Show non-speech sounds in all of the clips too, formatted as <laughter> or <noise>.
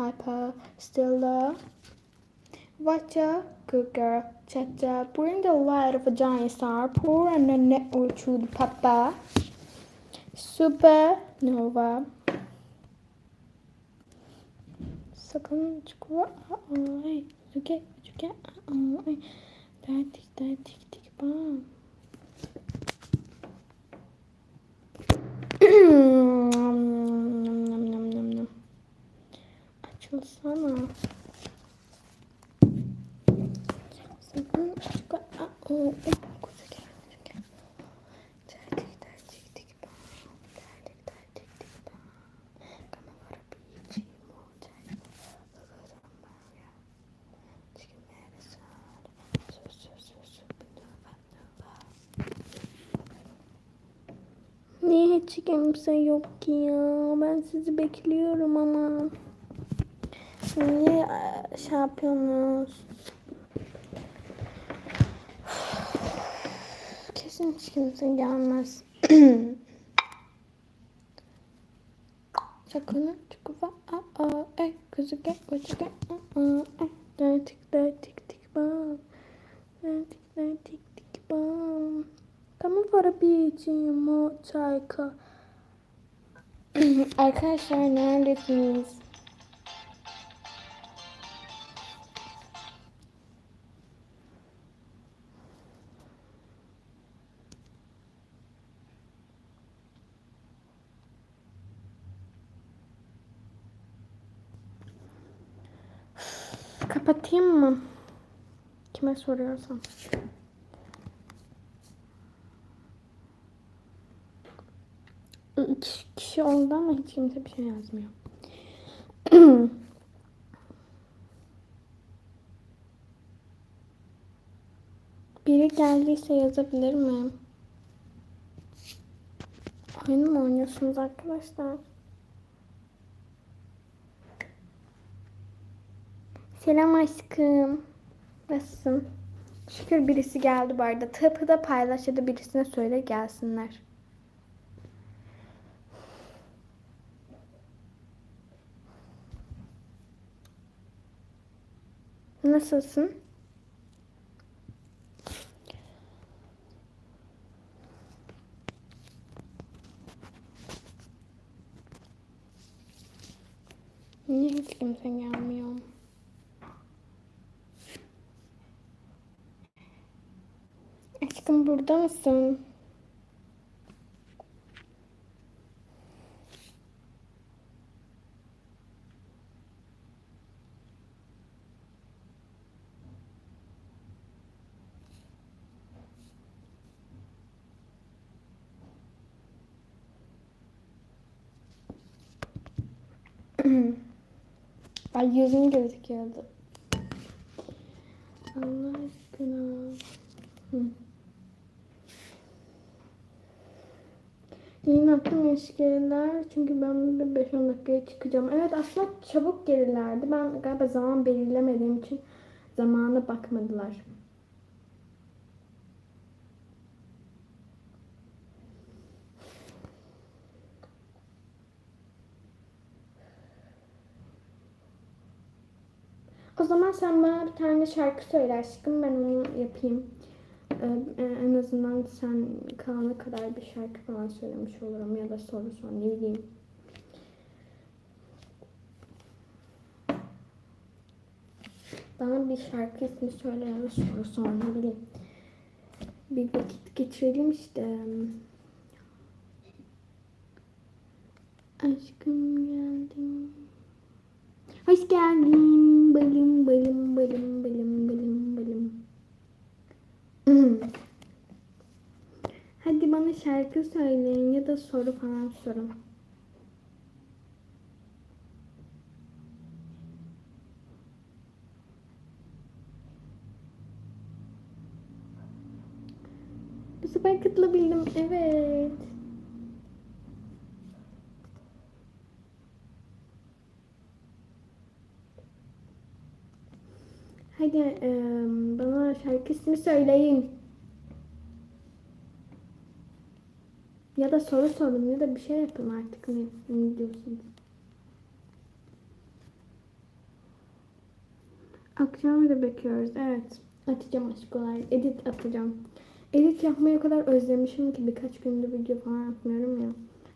hyperstiller, Vacha, Kuka, Chacha, bring the light of a giant star, pour on the network through the papa, supernova. Sakın çukura aa, ay, zuke, zuke, aa, ay, that dertik, tik, bam. Motel. Niye hiç kimse yok ki ya? Ben sizi bekliyorum ama. Niye e, şey yapıyorsunuz? Kesin hiç kimse gelmez. Sakın çıkıva aa aa ey kızı gel koca gel aa aa ey dertik dertik tik bam dertik dertik tik bam Come for a beach mo çayka <clears throat> Arkadaşlar neredesiniz? Kapatayım mı? Kime soruyorsam. İki kişi oldu ama hiç kimse bir şey yazmıyor. <clears throat> Biri geldiyse yazabilir mi? Oyun mu oynuyorsunuz arkadaşlar? Selam aşkım. Nasılsın? Şükür birisi geldi bu arada. Tıpı da paylaş ya da birisine söyle gelsinler. Nasılsın? Niye hiç kimse gelmiyor? Aşkım burada mısın? <clears throat> Ay yüzüm gözüküyordu. Allah aşkına. Hı. Yine aklım eskiler çünkü ben bir 5-10 dakikaya çıkacağım. Evet aslında çabuk gelirlerdi. Ben galiba zaman belirlemediğim için zamana bakmadılar. O zaman sen bana bir tane şarkı söyle aşkım. Ben onu yapayım. Ee, en azından sen kalana kadar bir şarkı falan söylemiş olurum. Ya da soru sor ne bileyim. Bana bir şarkı ismi söyle ya da soru sor ne bileyim. Bir vakit geçirelim işte. Aşkım geldim. Hoş geldin. Balım balım balım balım balım balım. <laughs> Hadi bana şarkı söyleyin ya da soru falan sorun. Bu sefer katılabildim. Evet. Hadi em, bana şarkı ismi söyleyin. Ya da soru sorun ya da bir şey yapın artık ne, ne diyorsunuz. Akşam da bekliyoruz. Evet. Atacağım aşkolar. Edit atacağım. Edit yapmayı o kadar özlemişim ki birkaç gündür video falan yapmıyorum ya.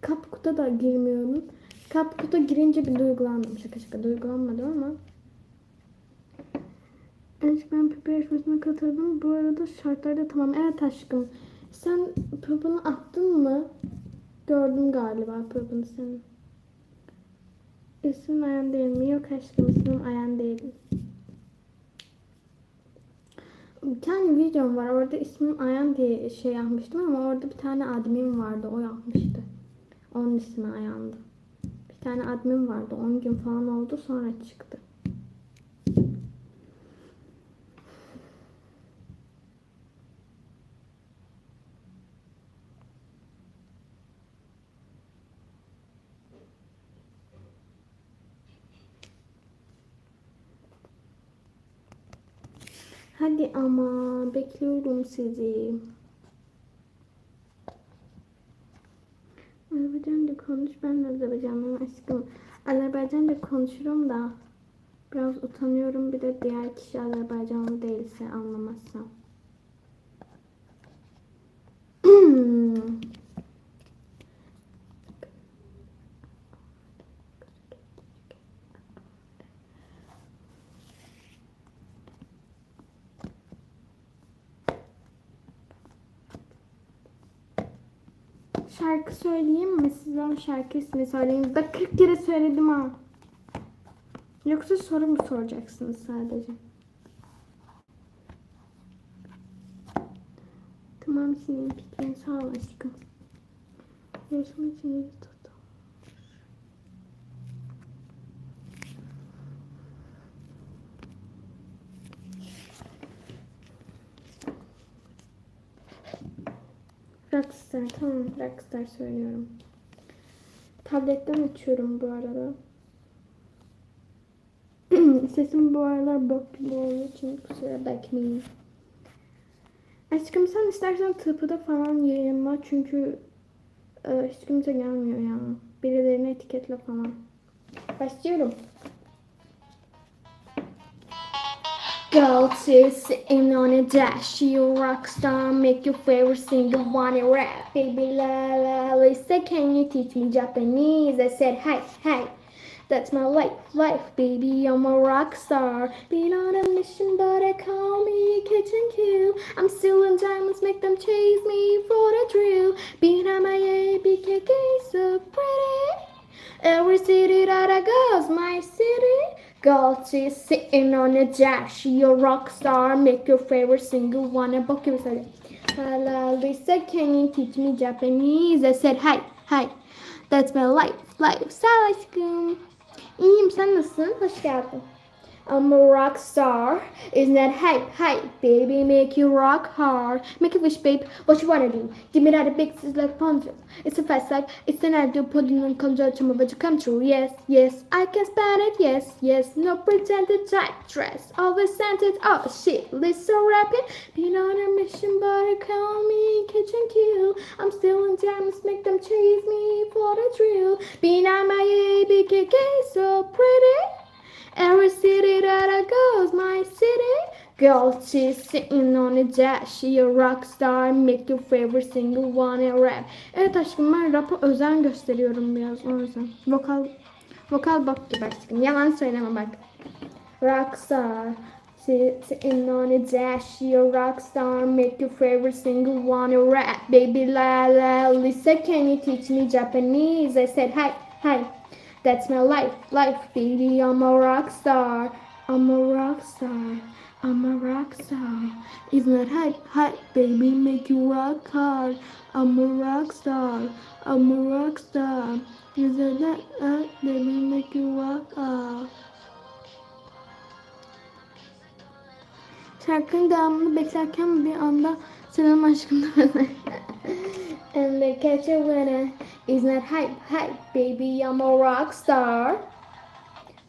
Kapkuta da girmiyorum. Kapkuta girince bir duygulandım. Şaka şaka duygulanmadım ama. Ben pipi yarışmasına katıldım. Bu arada şartlar da tamam. Evet aşkım. Sen pıpını attın mı? Gördüm galiba pıpını senin. İsmin Ayan değil mi? Yok aşkım ismim Ayan değil. Bir tane videom var. Orada ismim Ayan diye şey yapmıştım ama orada bir tane admin vardı. O yapmıştı. Onun ismi Ayan'dı. Bir tane admin vardı. 10 gün falan oldu sonra çıktı. Hadi ama bekliyorum sizi. Azerbaycanca konuş. Ben de Azerbaycanlıyım aşkım. Azerbaycanca konuşurum da biraz utanıyorum. Bir de diğer kişi Azerbaycanlı değilse anlamazsam. <clears throat> Şarkı söyleyeyim mi? Size o şarkı ismini söyleyeyim. Ben 40 kere söyledim ha. Yoksa soru mu soracaksınız sadece? Tamam senin fikrin sağ ol aşkım. Yarışma için iyi Rockstar tamam Rockstar söylüyorum. Tabletten açıyorum bu arada. <clears throat> Sesim bu aralar bok gibi olduğu için kusura bakmayın. Aşkım sen istersen tıpıda falan yayınla çünkü e, hiç kimse gelmiyor ya. Birilerini etiketle falan. Başlıyorum. Go to sitting on a dash, you rock star, make your favorite singer wanna rap. Baby la la, Lisa, can you teach me Japanese? I said, hey, hey, that's my life, life, baby, I'm a rock star. Been on a mission, but I call me kitchen Q. I'm still in diamonds, make them chase me for the drill. Being on my ABKK, so pretty. Every city that I go's my city. Gucci sitting on a dash. You're a rock star. Make your favorite single wanna book you. Said, Hello, Lisa. Can you teach me Japanese? I said, Hi, hi. That's my life, life. Ol aşkım. İyiyim sen nasılsın? Hoş geldin. I'm a rock star. Isn't that hype, hype, baby? Make you rock hard. Make a wish, babe. What you wanna do? Give me that big sis like poncho. It's a fast life. It's an ideal pudding and comes out to you come true. Yes, yes, I can spend it. Yes, yes, no pretended tight dress. Always scented. Oh shit, list so rapid. Been on a mission, but call me kitchen Q. I'm still in diamonds, make them chase me for the drill. Been on my ABKK, so pretty. Every city that I go is my city. Girl, she's sitting on a dash. She a rock star. Make your favorite single wanna rap. Evet aşkım ben rap'a özen gösteriyorum biraz o yüzden. Vokal, vokal bok gibi aşkım. Yalan söyleme bak. Rock star. She's Sitting on a dash, she a rock star. Make your favorite single wanna rap. Baby la la, Lisa, can you teach me Japanese? I said, hi, hi. That's my life, life, baby. I'm a rock star. I'm a rock star. I'm a rock star. Isn't that hype, hype, baby? Make you rock hard. I'm a rock star. I'm a rock star. Isn't that hype, baby? Make you rock hard. Şarkının devamını beklerken bir anda aşkım demedi. <laughs> And they catch a winner. Isn't that hype, hype, baby? I'm a rock star.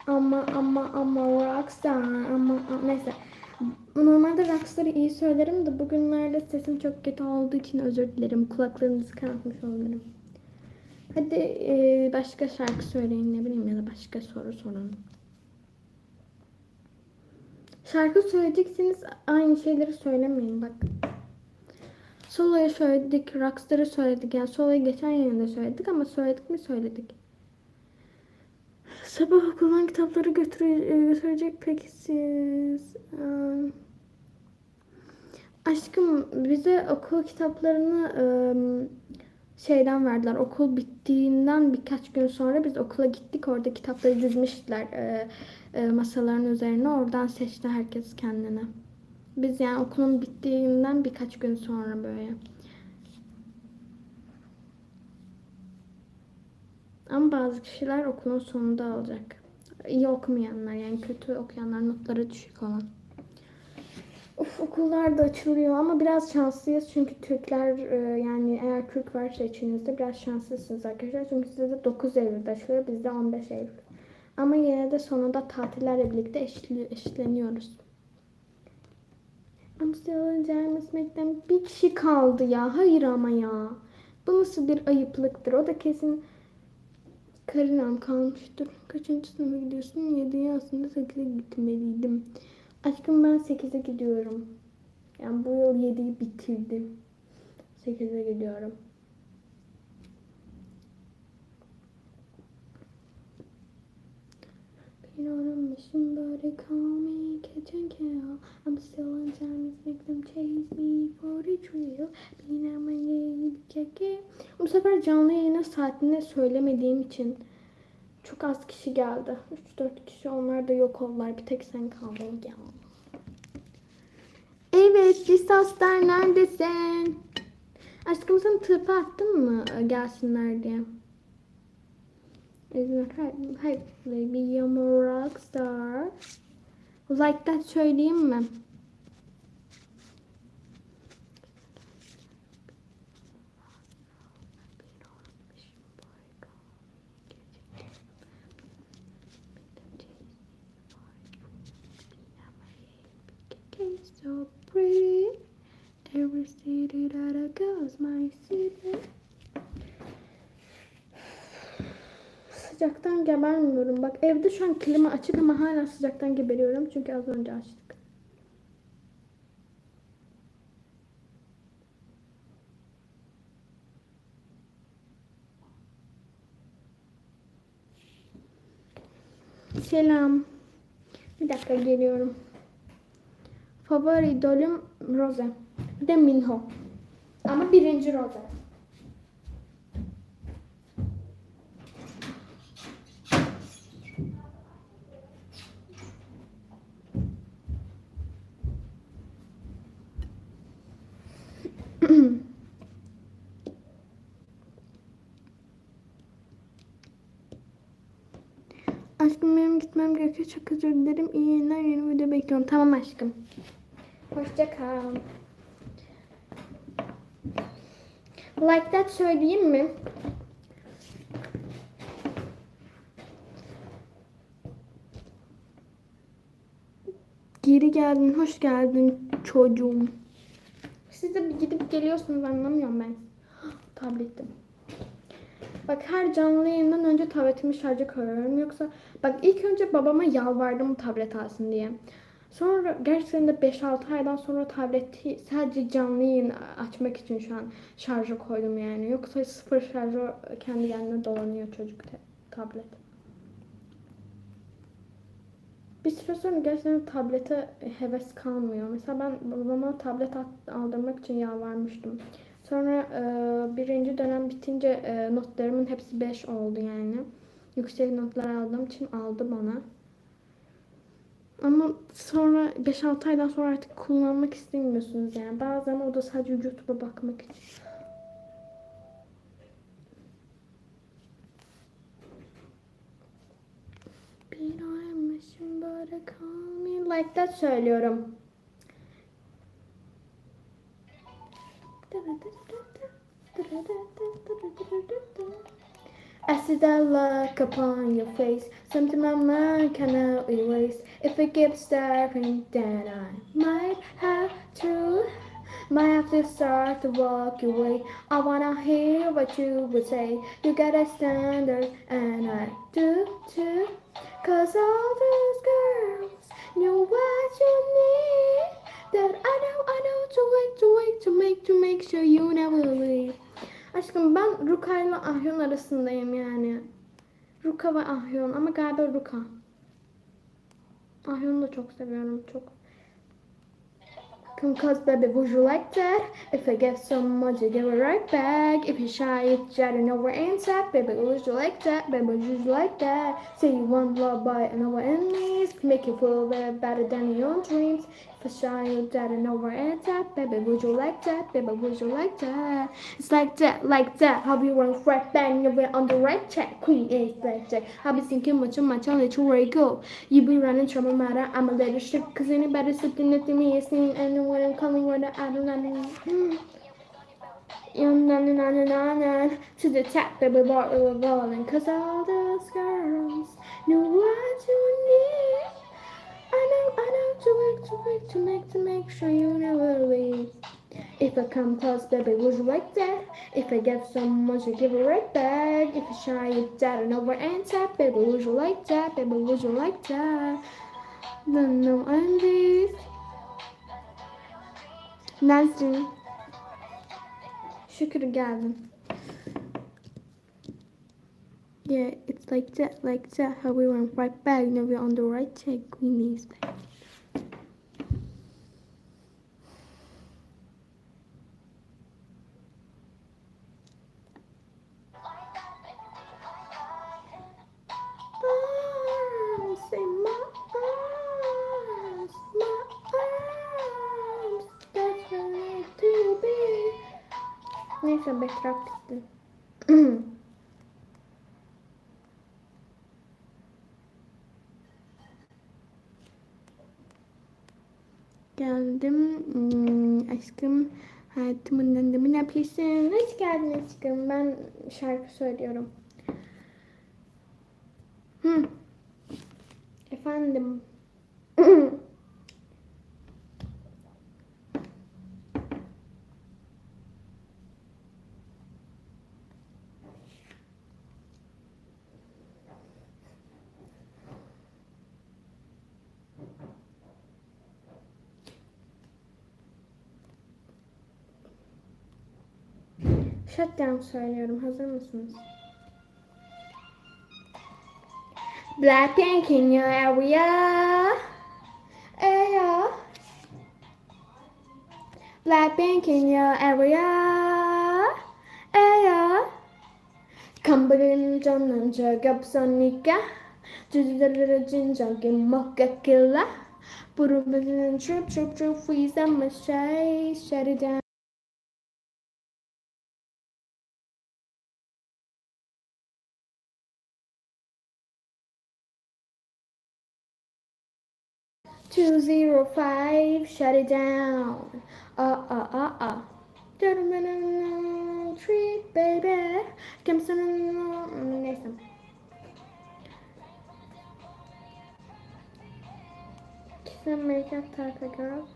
I'm a, I'm a, I'm a rock star. I'm a, a- neyse. Normalde rockstar'ı iyi söylerim de bugünlerde sesim çok kötü olduğu için özür dilerim. Kulaklarınızı kanatmış olabilirim. Hadi e, başka şarkı söyleyin ne bileyim ya da başka soru sorun. Şarkı söyleyeceksiniz aynı şeyleri söylemeyin bak. Solo'yu söyledik, Rockstar'ı söyledik. Yani Solo'yu geçen yayında söyledik ama söyledik mi söyledik. Sabah okuldan kitapları götüre- götürecek peki siz? Aşkım bize okul kitaplarını şeyden verdiler. Okul bittiğinden birkaç gün sonra biz okula gittik. Orada kitapları dizmişler masaların üzerine. Oradan seçti herkes kendine. Biz yani okulun bittiğinden birkaç gün sonra böyle. Ama bazı kişiler okulun sonunda alacak. İyi okumayanlar yani kötü okuyanlar notları düşük olan. Of okullar da açılıyor ama biraz şanslıyız çünkü Türkler e, yani eğer Türk varsa içinizde biraz şanslısınız arkadaşlar. Çünkü sizde de 9 Eylül'de açılıyor bizde 15 Eylül. Ama yine de sonunda tatillerle birlikte eşitleniyoruz. Amsterdam Cermesmek'ten bir kişi kaldı ya. Hayır ama ya. Bu nasıl bir ayıplıktır? O da kesin Karinam kalmıştır. Kaçıncı sınıfa gidiyorsun? 7'ye aslında 8'e gitmeliydim. Aşkım ben 8'e gidiyorum. Yani bu yıl 7'yi bitirdim. 8'e gidiyorum. Been on a mission, but they call me catch and kill. I'm still on time, it's make them chase me for it. Bu sefer canlı yayına saatini söylemediğim için çok az kişi geldi. 3-4 kişi onlar da yok oldular. Bir tek sen kaldın ya. Evet, lisanslar neredesin? Aşkım sen tırpa attın mı e, gelsinler diye? Hey baby I'm a rockstar. Like that söyleyeyim mi? So pretty. Every city that I go is my city. Sıcaktan gebermiyorum. Bak evde şu an klima açık ama hala sıcaktan geberiyorum. Çünkü az önce açtık. Selam. Bir dakika geliyorum. Favori idolüm Rose. Bir de Minho. Ama birinci Rose. Aşkım gerekiyor. Çok özür dilerim. İyi yayınlar. Yeni video bekliyorum. Tamam aşkım. Hoşça kal. Like that söyleyeyim mi? Geri geldin, hoş geldin çocuğum. Siz de gidip geliyorsunuz anlamıyorum ben. <gasps> Tabletim. Bak her canlı yayından önce tabletimi şarja koyuyorum. Yoksa bak ilk önce babama yalvardım tablet alsın diye. Sonra gerçekten de 5-6 aydan sonra tableti sadece canlı yayın açmak için şu an şarja koydum yani. Yoksa sıfır şarjı kendi kendine dolanıyor çocuk tablet. Bir süre sonra gerçekten tablete heves kalmıyor. Mesela ben babama tablet aldırmak için yalvarmıştım. Sonra e, birinci dönem bitince e, notlarımın hepsi 5 oldu yani. Yüksek notlar aldığım için aldı bana. Ama sonra 5-6 aydan sonra artık kullanmak istemiyorsunuz yani. Bazen o da sadece YouTube'a bakmak için. Been on a mission but I call me like that söylüyorum. I see that look upon your face, something my mind cannot erase. If it keeps staring, then I might have to, might have to start to walk away. I wanna hear what you would say. You got a standard, and I do too. Cause all those girls knew what you that I know I know to wait to wait to make to make sure you never leave. Aşkım ben Ruka ile Ahyon arasındayım yani. Ruka ve Ahyon ama galiba Ruka. Ahyon'u da çok seviyorum çok. Cause baby would you like that? If I get so much I give it right back If you're shy it's and over inside Baby would you like that? Baby would you like that? Say you want love by another enemies Make you feel better than your own dreams If I shy it's and over inside Baby would you like that? Baby would you like that? It's like that, like that How you run right back You're on the right track Queen is blackjack How be thinking much of my challenge to where you go You be running trouble matter I'm a shit Cause anybody slipping at me is seen And when I'm coming when I don't know na na na na na na to the top, baby, bar revolving. Cause all those girls know what you need. I know, I know, to make, to make, to make, to make sure you never leave. If I come close, baby, would you like that? If I get so much, you give it right back. If you shy, you that and over and tap, baby, would you like that? Baby, would you like that? No, no, and this. Nazlı. Şükür geldin. Yeah, it's like that, like that. How we went right back. Now we're on the right track. we need back. Neyse backtrack gitti. Geldim. Hmm, aşkım hayatımın ne yapıyorsun? Hoş geldin aşkım. Ben şarkı söylüyorum. Hı. Efendim. Shutdown söylüyorum. Hazır mısınız? Blackpink in your area. Area. Eh, Blackpink in your area. Area. Eh, Kambarin canım cagap sonika. Cüzdarı cincagi mokka killa. Burumuzun çöp çöp çöp fuyzamış şey şeriden. Two zero five, shut it down. Uh uh uh uh. Tree baby. Kimsin? Neyse. Can make a type of girl.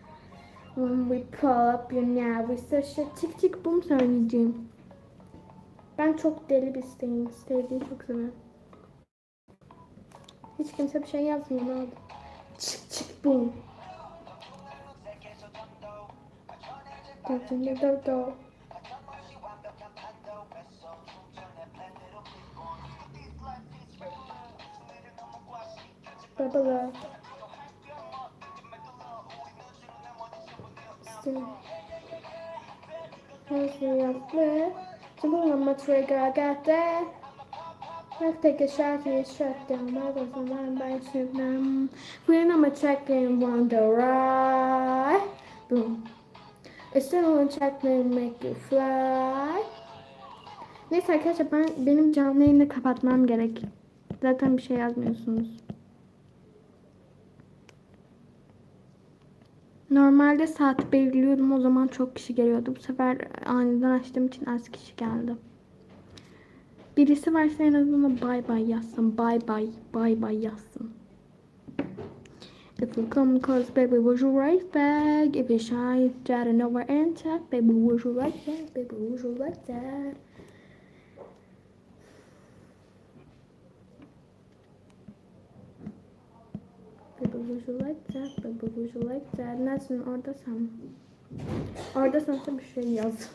When we pull up your such a tik tik boom söyleyeceğim. Ben çok deli bir isteğim. Sevdiği çok severim. Hiç kimse bir şey yazmıyor. Ne oldu? 칙칙봉 돌돌돌돌 빠바라 Here's the other. Someone on my trigger, I got that. Let's take a shot here, shut down. I was a man by them. When I'm a check in, wonder right. Boom. It's still on check and make you fly. Neyse arkadaşlar ben benim canlı yayını kapatmam gerek. Zaten bir şey yazmıyorsunuz. Normalde saat belirliyordum o zaman çok kişi geliyordu. Bu sefer aniden açtığım için az kişi geldi. Birisi varsa en azından bay bay yazsın. Bay bay, bay bay yazsın. If you come close, baby, would you right back? If you shy, try to know where and check, baby, would you like that? Baby, would you like that? Baby, would you like that? Baby, would you like that? Nesin orada sen. Orada sana bir şey yaz.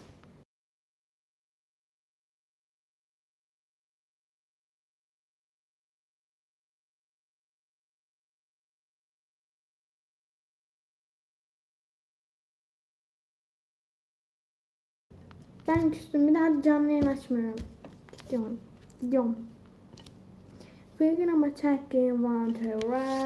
Ben küstüm. Bir daha canlı yayın açmıyorum. Gidiyorum. Gidiyorum. We're gonna check in one to right.